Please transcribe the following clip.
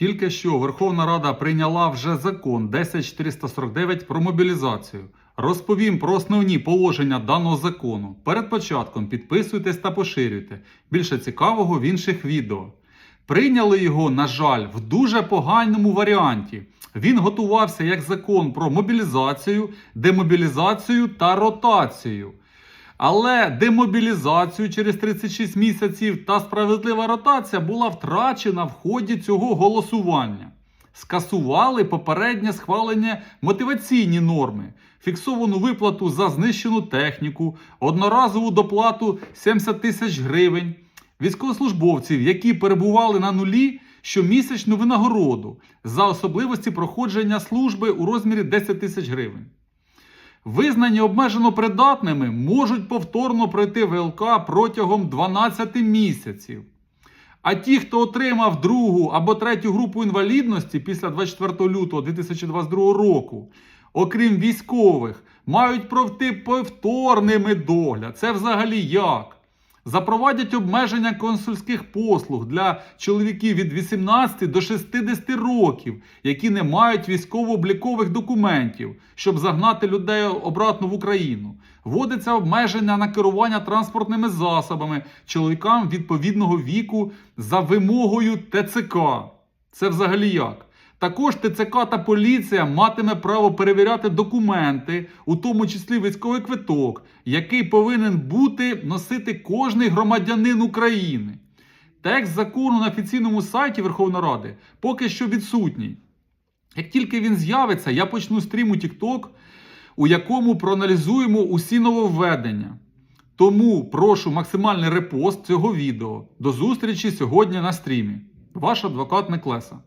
Тільки що Верховна Рада прийняла вже закон 10449 про мобілізацію. Розповім про основні положення даного закону. Перед початком підписуйтесь та поширюйте. Більше цікавого в інших відео. Прийняли його, на жаль, в дуже поганому варіанті. Він готувався як закон про мобілізацію, демобілізацію та ротацію. Але демобілізацію через 36 місяців та справедлива ротація була втрачена в ході цього голосування. Скасували попереднє схвалення мотиваційні норми, фіксовану виплату за знищену техніку, одноразову доплату 70 тисяч гривень, військовослужбовців, які перебували на нулі щомісячну винагороду за особливості проходження служби у розмірі 10 тисяч гривень. Визнані обмежено придатними можуть повторно пройти ВЛК протягом 12 місяців. А ті, хто отримав другу або третю групу інвалідності після 24 лютого 2022 року, окрім військових, мають пройти повторними догляд. Це взагалі як? Запровадять обмеження консульських послуг для чоловіків від 18 до 60 років, які не мають військово-облікових документів, щоб загнати людей обратно в Україну. Вводиться обмеження на керування транспортними засобами чоловікам відповідного віку за вимогою ТЦК. Це взагалі як? Також ТЦК та поліція матиме право перевіряти документи, у тому числі військовий квиток, який повинен бути носити кожний громадянин України. Текст закону на офіційному сайті Верховної Ради поки що відсутній. Як тільки він з'явиться, я почну стрім у TikTok, у якому проаналізуємо усі нововведення. Тому прошу максимальний репост цього відео. До зустрічі сьогодні на стрімі. Ваш адвокат Неклеса.